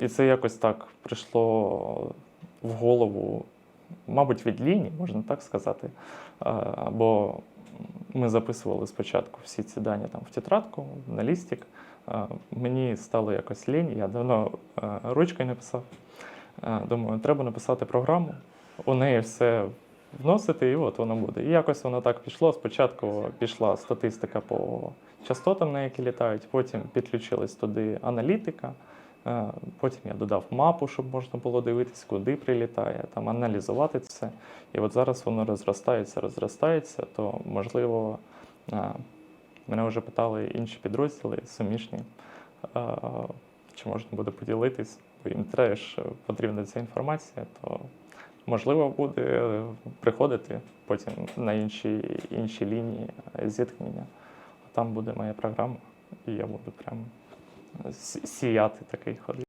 І це якось так прийшло в голову, мабуть, від лінії, можна так сказати. Бо ми записували спочатку всі ці дані там в тетрадку, на лістик. Мені стало якось лінь, я давно а, ручкою не писав. Думаю, треба написати програму, у неї все вносити, і от воно буде. І якось воно так пішло. Спочатку пішла статистика по частотам, на які літають, потім підключилась туди аналітика. Е, Потім я додав мапу, щоб можна було дивитись, куди прилітає, там аналізувати це. І от зараз воно розростається, розростається, то можливо, е, мене вже питали інші підрозділи суміжні, е, чи можна буде поділитись, бо їм теж потрібна ця інформація, то можливо буде приходити потім на інші, інші лінії зіткнення. Там буде моя програма, і я буду прям сі- сіяти такий ходити.